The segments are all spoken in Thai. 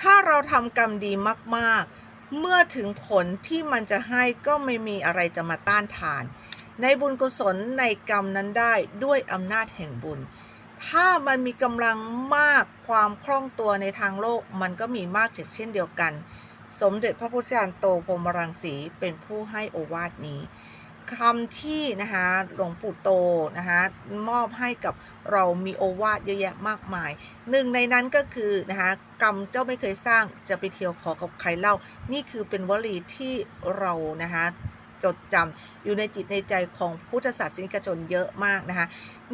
ถ้าเราทำกรรมดีมากๆ เมื่อถึงผลที่มันจะให้ก็ไม่มีอะไรจะมาต้านทาน ในบุญกุศลในกรรมนั้นได้ด้วยอำนาจแห่งบุญ ถ้ามันมีกำลังมากความคล่องตัวในทางโลกมันก็มีมากเช่นเดียวกัน สมเด็จพระพุทธจารย์โตพรมรังสีเป็นผู้ให้โอวาทนี้ คำที่นะคะหลวงปู่โตนะคะมอบให้กับเรามีโอวาทเยอะแยะมากมาย หนึ่งในนั้นก็คือนะคะกรรมเจ้าไม่เคยสร้างจะไปเที่ยวขอกับใครเล่า นี่คือเป็นวลีที่เรานะคะจดจำอยู่ในจิตในใจของพุทธศาสนิกชนเยอะมากนะคะ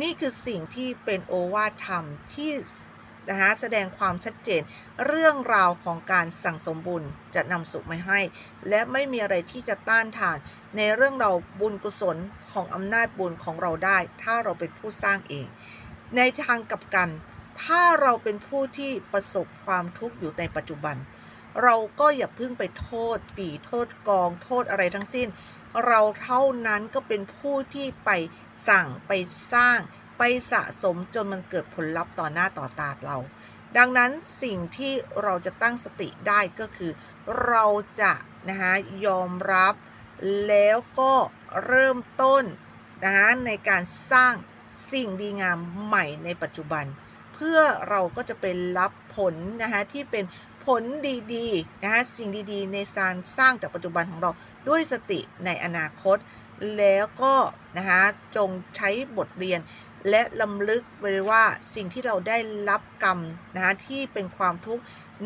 นี่คือสิ่งที่เป็นโอวาทธรรมที่ นะคะแสดงความชัดเจนเรื่องราวของการสั่งสมบุญจะนำสุขมาให้ และไม่มีอะไรที่จะต้านทาน ในเรื่องเราบุญกุศลของอำนาจบุญของเราได้ ถ้าเราเป็นผู้สร้างเอง ในทางกลับกัน ถ้าเราเป็นผู้ที่ประสบความทุกข์อยู่ในปัจจุบัน เราก็อย่าเพิ่งไปโทษ ปีโทษกอง โทษอะไรทั้งสิ้น เราเท่านั้นก็เป็นผู้ที่ไปสั่งไปสร้าง ไปสะสมจนมันเกิดผลลัพธ์ต่อหน้าต่อตาเรา ดังนั้นสิ่งที่เราจะตั้งสติได้ก็คือ เราจะนะคะยอมรับแล้วก็เริ่มต้นนะคะในการสร้างสิ่งดีงามใหม่ในปัจจุบัน เพื่อเราก็จะเป็นรับผลนะคะที่เป็นผลดีๆนะคะสิ่งดีๆ ในการสร้างจากปัจจุบันของเราด้วยสติในอนาคต แล้วก็นะคะจงใช้บทเรียน และลำลึกไปว่าสิ่งที่เราได้รับกรรมนะคะที่เป็นความทุกข์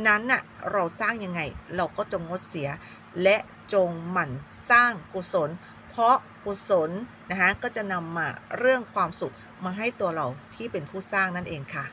นั้นน่ะเราสร้างยังไง เราก็จงงดเสีย และจงหมั่นสร้างกุศล เพราะกุศลนะคะก็จะนำมาเรื่องความสุขมาให้ตัวเราที่เป็นผู้สร้างนั่นเองค่ะ